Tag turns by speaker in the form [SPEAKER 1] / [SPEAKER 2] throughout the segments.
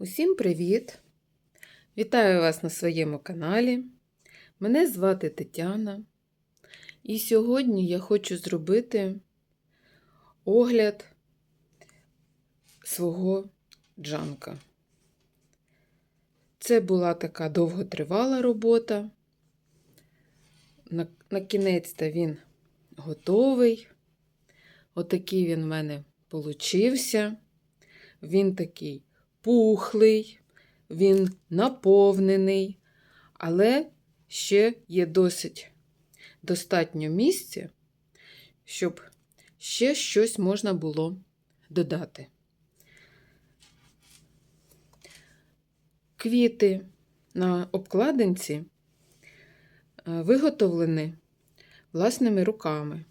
[SPEAKER 1] Усім привіт! Вітаю вас на своєму каналі. Мене звати Тетяна. І сьогодні я хочу зробити огляд свого джанка. Це була така довготривала робота. На, на кінець він готовий. Отакий він в мене получився. Він такий пухлий, він наповнений, але ще є досить достатньо місця, щоб ще щось можна було додати. Квіти на обкладинці е, виготовлені власними руками.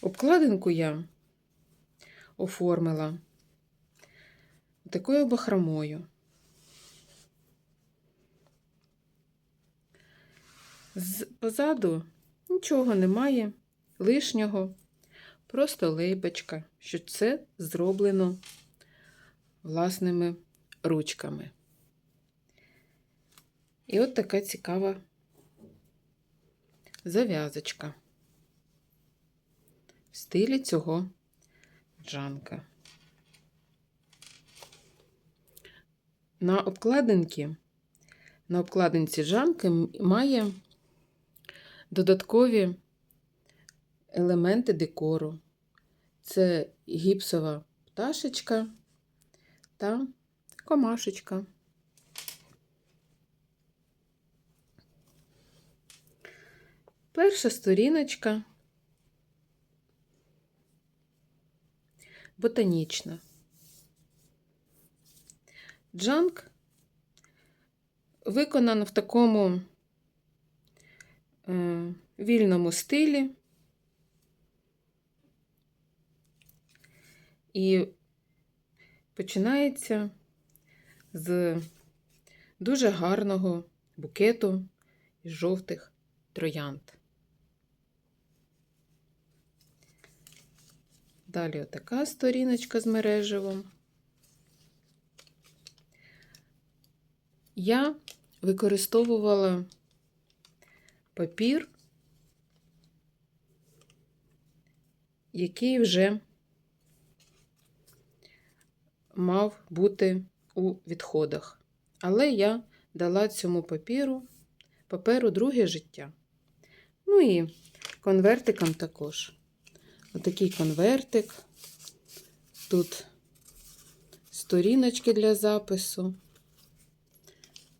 [SPEAKER 1] Обкладинку я оформила такою бахромою. З позаду нічого немає лишнього, просто лейбочка, що це зроблено власними ручками. І от така цікава зав'язочка в стилі цього джанка. На обкладинці, на обкладинці жанки має додаткові елементи декору. Це гіпсова пташечка та комашечка. Перша сторіночка ботанічна. Джанк виконано в такому е, вільному стилі. І починається з дуже гарного букету із жовтих троянд. Далі отака сторіночка з мереживом. Я використовувала папір, який вже мав бути у відходах. Але я дала цьому папіру, паперу друге життя. Ну і конвертикам також. Отакий конвертик. Тут сторіночки для запису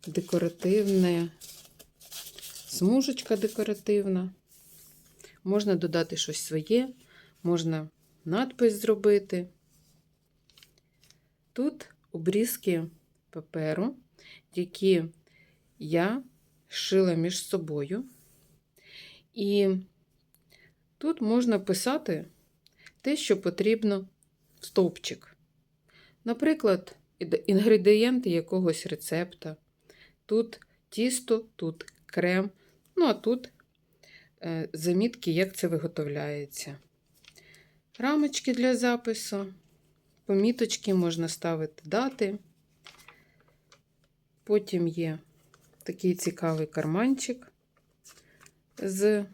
[SPEAKER 1] декоративне, смужечка декоративна. Можна додати щось своє, можна надпис зробити. Тут обрізки паперу, які я шила між собою. І тут можна писати те, що потрібно в стовпчик. Наприклад, інгредієнти якогось рецепта. Тут тісто, тут крем, ну а тут е, замітки, як це виготовляється. Рамочки для запису, поміточки можна ставити дати. Потім є такий цікавий карманчик з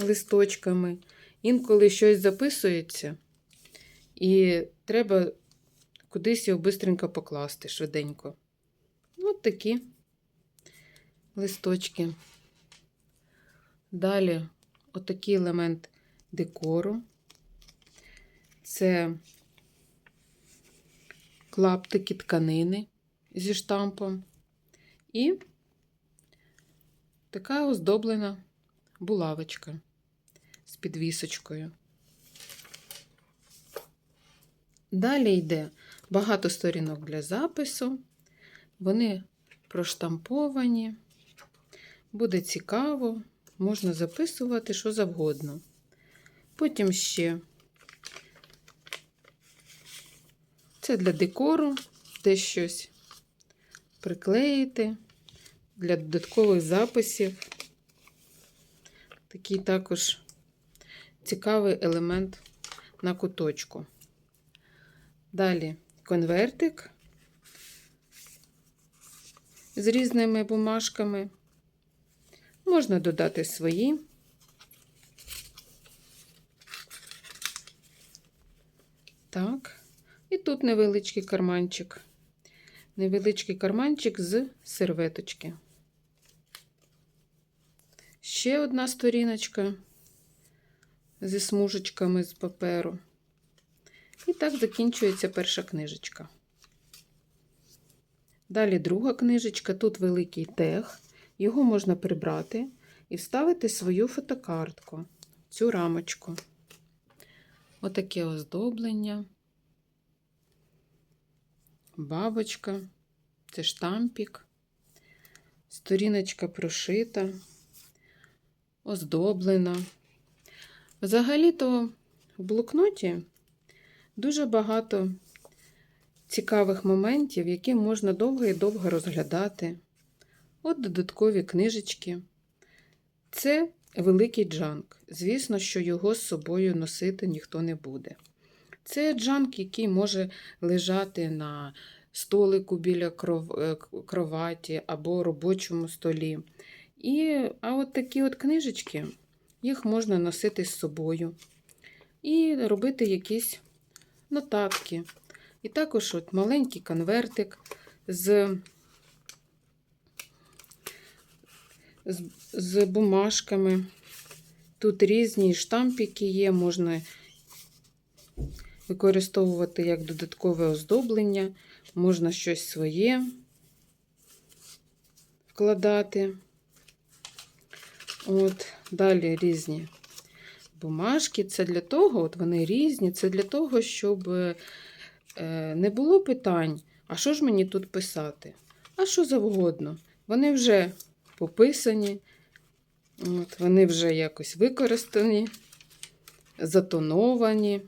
[SPEAKER 1] листочками. Інколи щось записується, і треба кудись його бистренько покласти швиденько. От такі листочки. Далі отакий елемент декору. Це клаптики тканини зі штампом. І така оздоблена булавочка з підвісочкою. Далі йде багато сторінок для запису. Вони проштамповані. Буде цікаво, можна записувати що завгодно. Потім ще це для декору, де щось приклеїти, для додаткових записів. Такий також цікавий елемент на куточку. Далі конвертик з різними бумажками. Можна додати свої. Так, і тут невеличкий карманчик. Невеличкий карманчик з серветочки. Ще одна сторіночка зі смужечками з паперу. І так закінчується перша книжечка. Далі друга книжечка, тут великий тег. Його можна прибрати і вставити свою фотокартку, цю рамочку. Отаке оздоблення. Бабочка, це штампік, сторіночка прошита, оздоблена. Взагалі-то в блокноті дуже багато цікавих моментів, які можна довго і довго розглядати. От додаткові книжечки. Це великий джанк. Звісно, що його з собою носити ніхто не буде. Це джанк, який може лежати на столику біля е, кроваті або робочому столі. І, а от такі от книжечки, їх можна носити з собою і робити якісь нотатки. І також от маленький конвертик з, з, з бумажками. Тут різні штампики є, можна використовувати як додаткове оздоблення, можна щось своє вкладати. От, далі різні бумажки. Це для того, от вони різні, це для того, щоб е, не було питань, а що ж мені тут писати? А що завгодно. Вони вже пописані, от, вони вже якось використані, затоновані,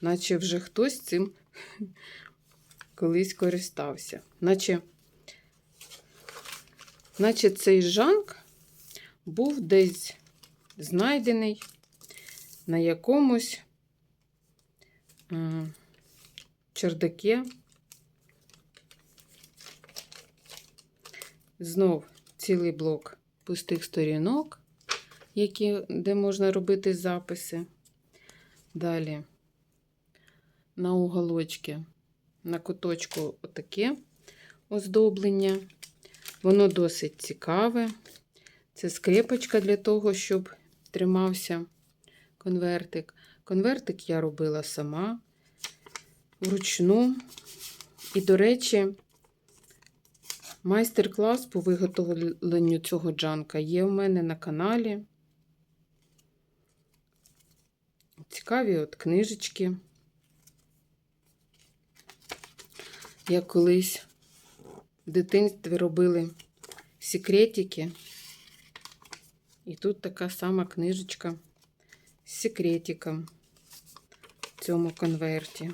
[SPEAKER 1] наче вже хтось цим колись користався. Наче, наче цей жанк був десь знайдений на якомусь е, чердаке. Знов цілий блок пустих сторінок, які, де можна робити записи. Далі на уголочки, на куточку отаке оздоблення. Воно досить цікаве. Це скрепочка для того, щоб тримався конвертик. Конвертик я робила сама вручну. І, до речі, майстер-клас по виготовленню цього джанка є у мене на каналі. Цікаві от книжечки. Я колись в дитинстві робили секретики. І тут така сама книжечка з секретиком в цьому конверті.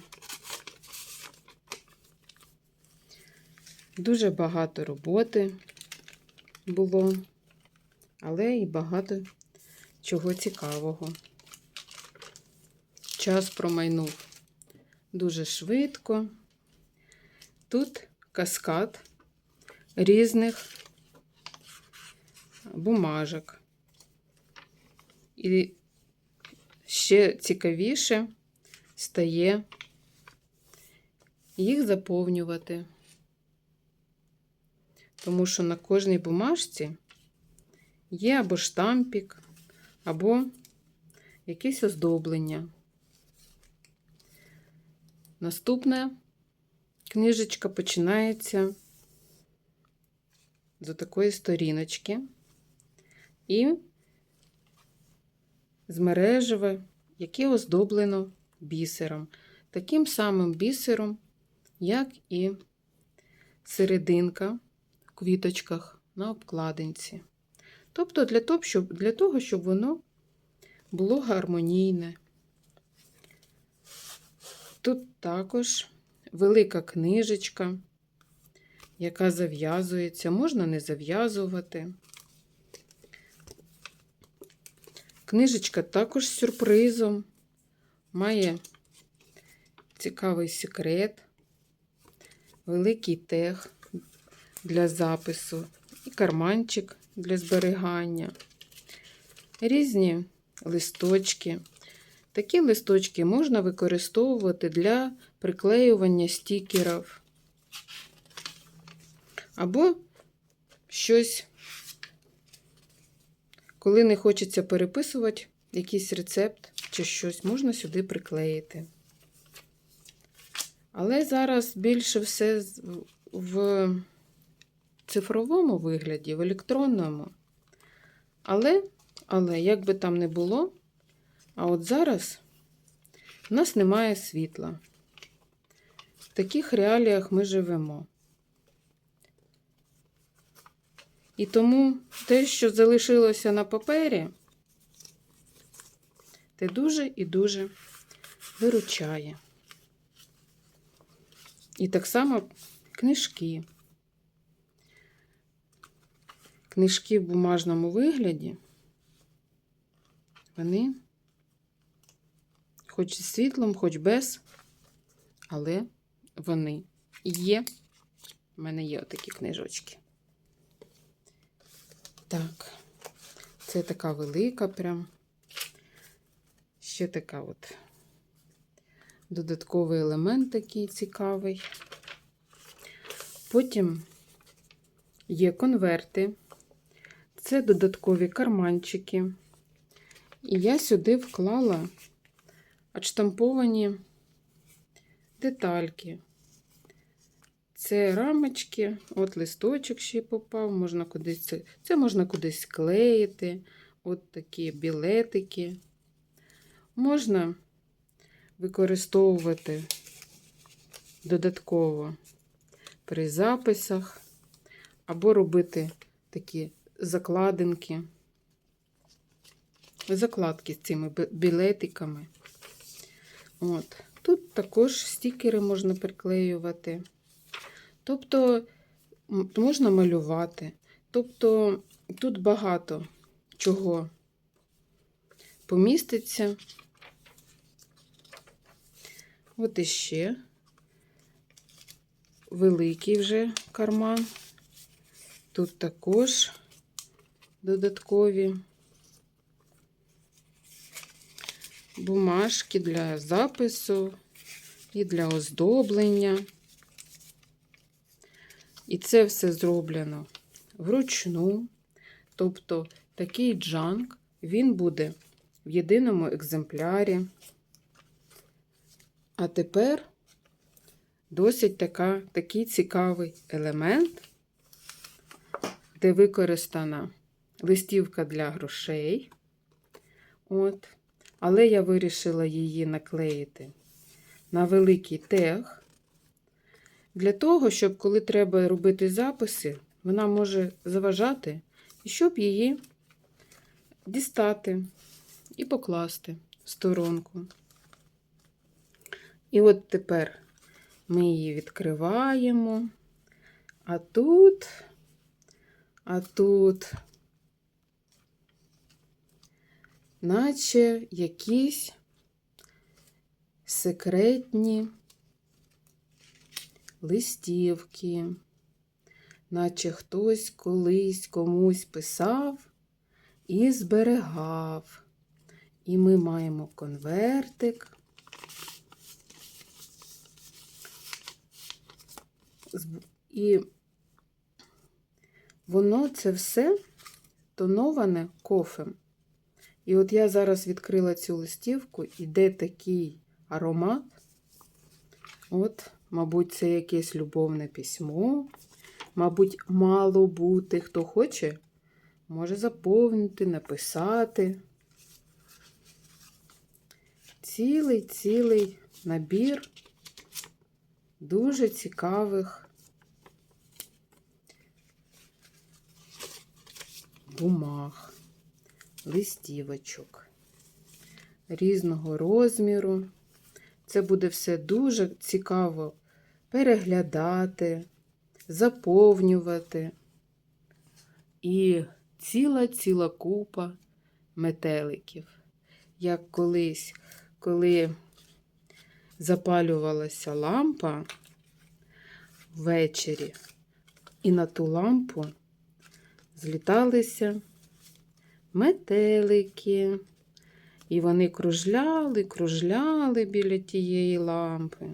[SPEAKER 1] Дуже багато роботи було, але і багато чого цікавого. Час промайнув дуже швидко. Тут каскад різних бумажок. І ще цікавіше стає їх заповнювати. Тому що на кожній бумажці є або штампік, або якесь оздоблення. Наступна книжечка починається з такої сторіночки і з мережеве, яке оздоблено бісером. Таким самим бісером, як і серединка квіточках на обкладинці. Тобто для того, щоб, для того, щоб воно було гармонійне. Тут також велика книжечка, яка зав'язується, можна не зав'язувати. Книжечка також з сюрпризом, має цікавий секрет великий тег для запису і карманчик для зберігання, різні листочки. Такі листочки можна використовувати для приклеювання стікерів. Або щось, коли не хочеться переписувати якийсь рецепт чи щось, можна сюди приклеїти. Але зараз більше все в цифровому вигляді, в електронному. Але, але, як би там не було, а от зараз в нас немає світла. В таких реаліях ми живемо. І тому те, що залишилося на папері, те дуже і дуже виручає. І так само книжки. Книжки в бумажному вигляді, вони хоч з світлом, хоч без, але вони є. У мене є отакі книжочки. Так, це така велика прям. Ще така от додатковий елемент такий цікавий. Потім є конверти, це додаткові карманчики. І я сюди вклала отштамповані детальки. Це рамочки, от листочок ще й попав, можна кудись це, можна кудись склеїти. От такі білетики. Можна використовувати додатково при записах, або робити такі закладинки, закладки з цими білетиками. От. Тут також стікери можна приклеювати. Тобто можна малювати. Тобто тут багато чого поміститься. От іще великий вже карман. Тут також додаткові бумажки для запису і для оздоблення. І це все зроблено вручну. Тобто такий джанк, він буде в єдиному екземплярі. А тепер досить така, такий цікавий елемент, де використана листівка для грошей. От. Але я вирішила її наклеїти на великий тег. Для того, щоб коли треба робити записи, вона може заважати, і щоб її дістати і покласти в сторонку. І от тепер ми її відкриваємо. А тут, а тут, наче якісь секретні листівки, наче хтось колись комусь писав і зберегав. І ми маємо конвертик. І воно це все тоноване кофем. І от я зараз відкрила цю листівку, іде такий аромат. От, мабуть, це якесь любовне письмо. Мабуть, мало бути. Хто хоче, може заповнити, написати. Цілий, цілий набір дуже цікавих бумаг, листівочок різного розміру. Це буде все дуже цікаво переглядати, заповнювати. І ціла-ціла купа метеликів. Як колись, коли запалювалася лампа, ввечері. І на ту лампу зліталися метелики. І вони кружляли, кружляли біля тієї лампи.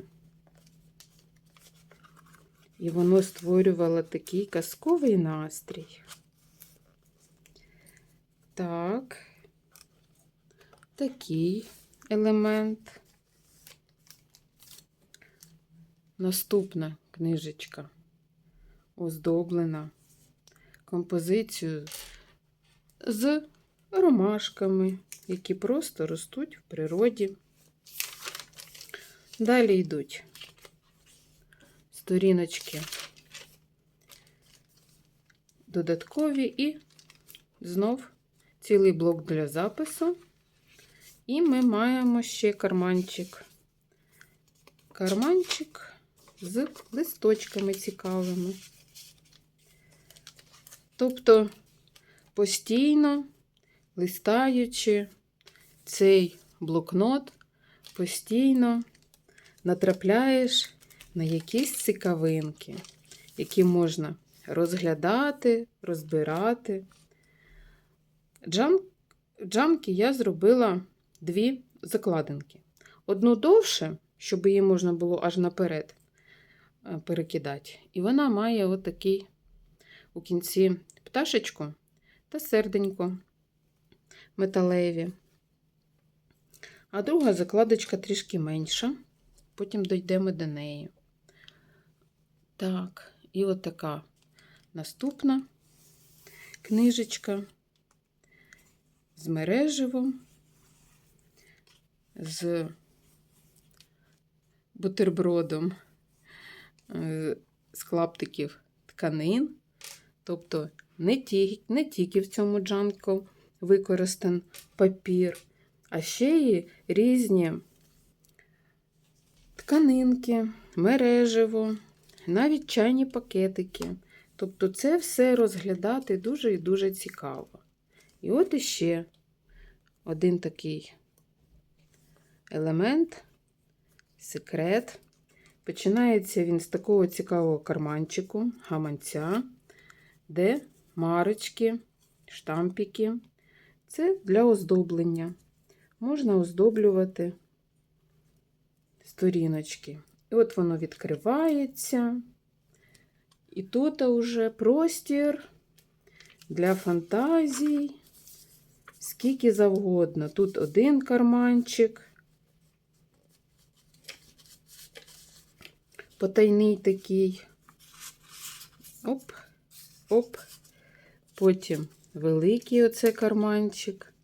[SPEAKER 1] І воно створювало такий казковий настрій. Так, такий елемент. Наступна книжечка оздоблена композицією з ромашками, які просто ростуть в природі. Далі йдуть сторіночки додаткові і знов цілий блок для запису. І ми маємо ще карманчик. Карманчик з листочками цікавими. Тобто постійно листаючи цей блокнот, постійно натрапляєш на якісь цікавинки, які можна розглядати, розбирати. Джам, джамки я зробила дві закладинки. Одну довше, щоб її можна було аж наперед е, перекидати. І вона має отакий у кінці пташечку та серденько металеві. А друга закладочка трішки менша, потім дійдемо до неї. Так, і от така наступна книжечка з мереживом, з бутербродом, е, з клаптиків тканин. Тобто не тільки, не тільки в цьому джанку використан папір, а ще й різні тканинки, мереживо, навіть чайні пакетики. Тобто це все розглядати дуже і дуже цікаво. І от іще один такий елемент, секрет. Починається він з такого цікавого карманчику, гаманця, де марочки, штампики. Це для оздоблення. Можна оздоблювати сторіночки. І от воно відкривається. І тут уже простір для фантазій, скільки завгодно. Тут один карманчик, потайний такий. Оп, оп. Потім великий оце карманчик.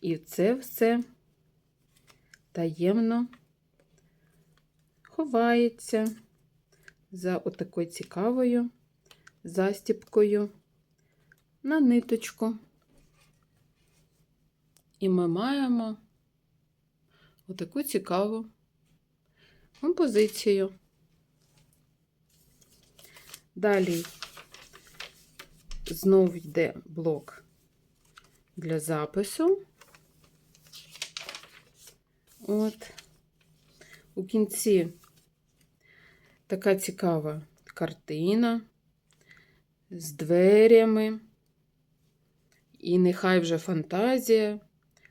[SPEAKER 1] І це все таємно ховається за отакою цікавою застіпкою на ниточку. І ми маємо отаку цікаву композицію. Далі знову йде блок для запису. От. У кінці така цікава картина з дверями. І нехай вже фантазія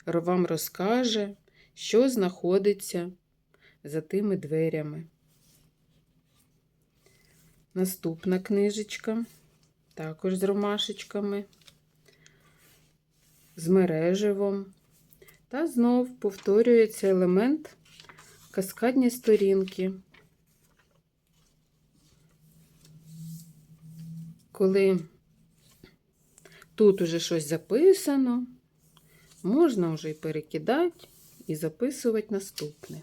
[SPEAKER 1] вам розкаже, що знаходиться за тими дверями. Наступна книжечка, також з ромашечками, з мереживом. Та знов повторюється елемент каскадні сторінки. Коли тут уже щось записано, можна вже і перекидати і записувати наступне.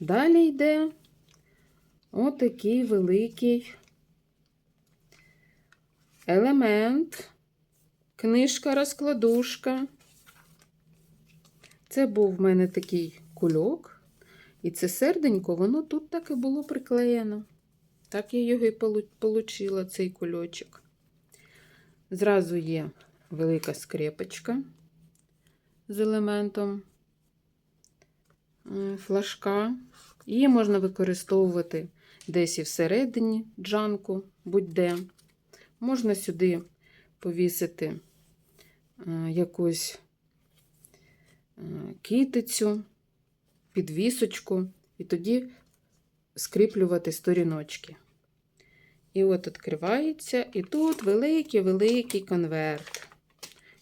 [SPEAKER 1] Далі йде отакий великий елемент, книжка-розкладушка. Це був в мене такий кульок, і це серденько, воно тут так і було приклеєно. Так я його і получила, цей кульочок. Зразу є велика скрепочка з елементом флажка. Її можна використовувати десь і всередині джанку, будь-де. Можна сюди повісити е, якусь е, китицю, підвісочку, і тоді скріплювати сторіночки. І от відкривається, і тут великий-великий конверт,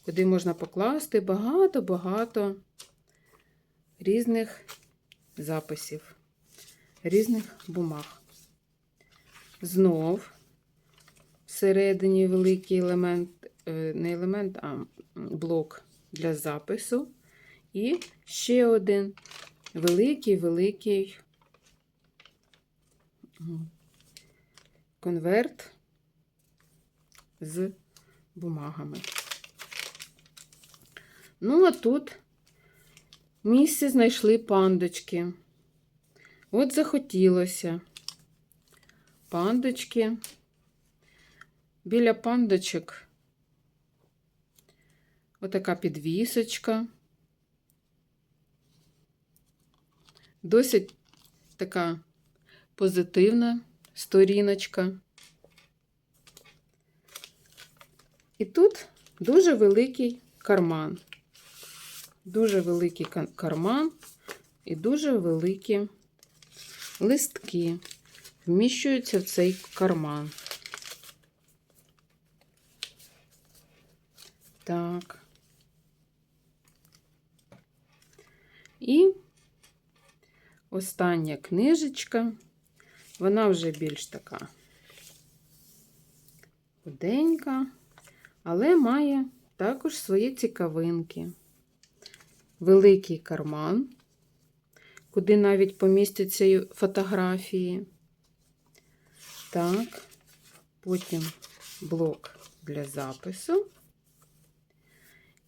[SPEAKER 1] куди можна покласти багато-багато різних записів, різних бумаг. Знов всередині великий елемент, е, не елемент, а блок для запису. І ще один великий-великий конверт з бумагами. Ну, а тут місце знайшли пандочки. От захотілося. Пандочки. Біля пандочок отака підвісочка. Досить така позитивна сторіночка. І тут дуже великий карман. Дуже великий карман і дуже великі листки вміщуються в цей карман. Так. І остання книжечка, вона вже більш така худенька, але має також свої цікавинки. Великий карман, куди навіть помістяться фотографії. Так, потім блок для запису.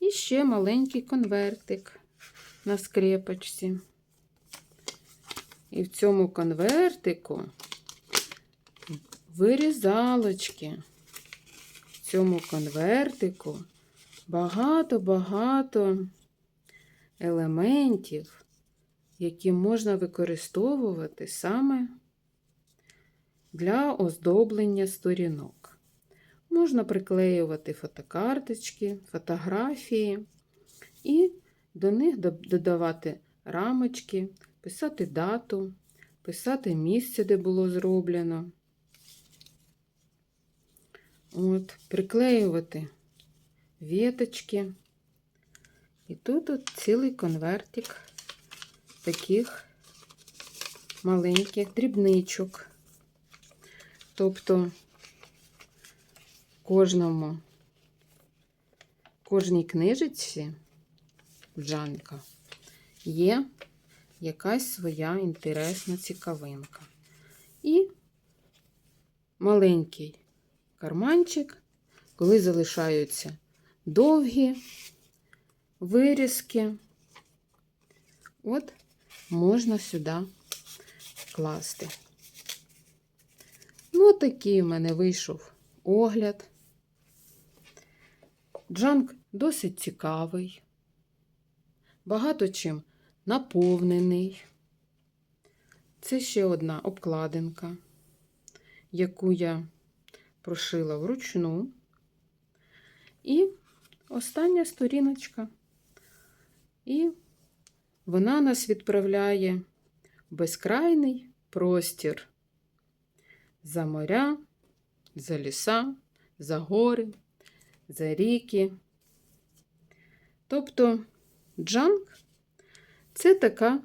[SPEAKER 1] І ще маленький конвертик на скрепочці. І в цьому конвертику вирізалочки. В цьому конвертику багато-багато елементів, які можна використовувати саме для оздоблення сторінок. Можна приклеювати фотокарточки, фотографії і до них додавати рамочки, писати дату, писати місце, де було зроблено. От, Приклеювати віточки. І тут от цілий конвертик таких маленьких дрібничок. Тобто кожному, кожній книжечці Джанка є якась своя інтересна цікавинка. І маленький карманчик, коли залишаються довгі вирізки, от можна сюди класти. Ну, такий в мене вийшов огляд. Джанк досить цікавий, багато чим наповнений. Це ще одна обкладинка, яку я прошила вручну. І остання сторіночка. І вона нас відправляє в безкрайний простір за моря, за ліса, за гори, за ріки. Тобто джанк це така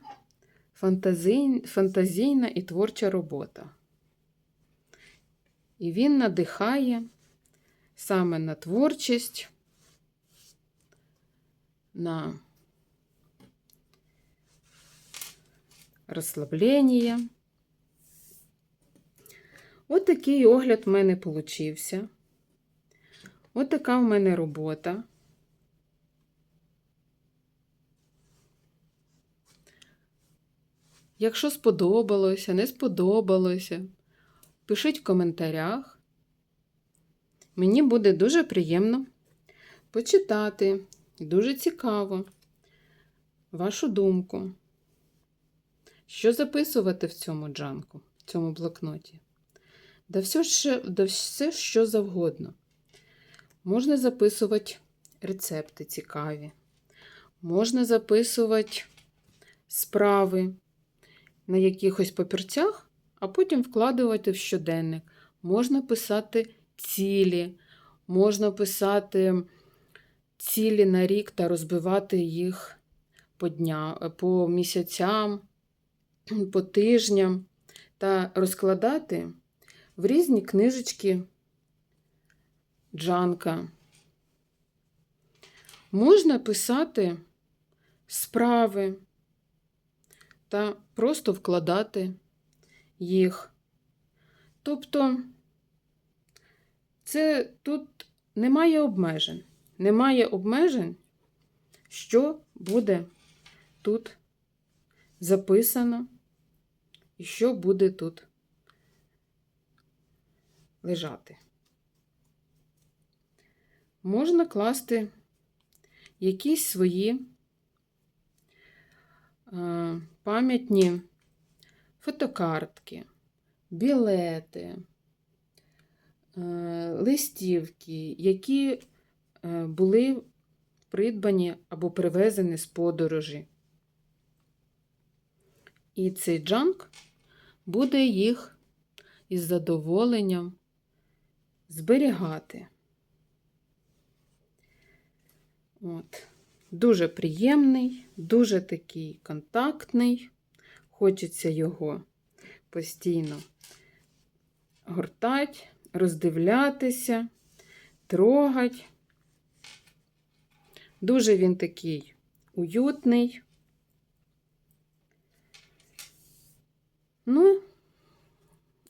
[SPEAKER 1] фантазійна і творча робота. І він надихає саме на творчість, на розслаблення. От такий огляд в мене получився. От така в мене робота. Якщо сподобалося, не сподобалося, пишіть в коментарях. Мені буде дуже приємно почитати, дуже цікаво вашу думку. Що записувати в цьому джанку, в цьому блокноті? Да все, що завгодно. Можна записувати рецепти цікаві, можна записувати справи на якихось папірцях, а потім вкладувати в щоденник. Можна писати цілі, можна писати цілі на рік та розбивати їх по, дня, по місяцям, по тижням та розкладати в різні книжечки Джанка. Можна писати справи та просто вкладати їх. Тобто, це тут немає обмежень. Немає обмежень, що буде тут записано і що буде тут лежати. Можна класти якісь свої е, пам'ятні фотокартки, білети, е, листівки, які е, були придбані або привезені з подорожі. І цей джанк буде їх із задоволенням зберігати. От. Дуже приємний, дуже такий контактний. Хочеться його постійно гортати, роздивлятися, трогати. Дуже він такий уютний. Ну,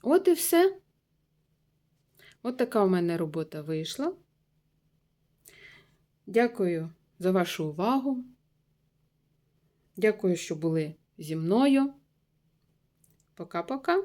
[SPEAKER 1] от і все. От така в мене робота вийшла. Дякую за вашу увагу. Дякую, що були зі мною. Пока-пока.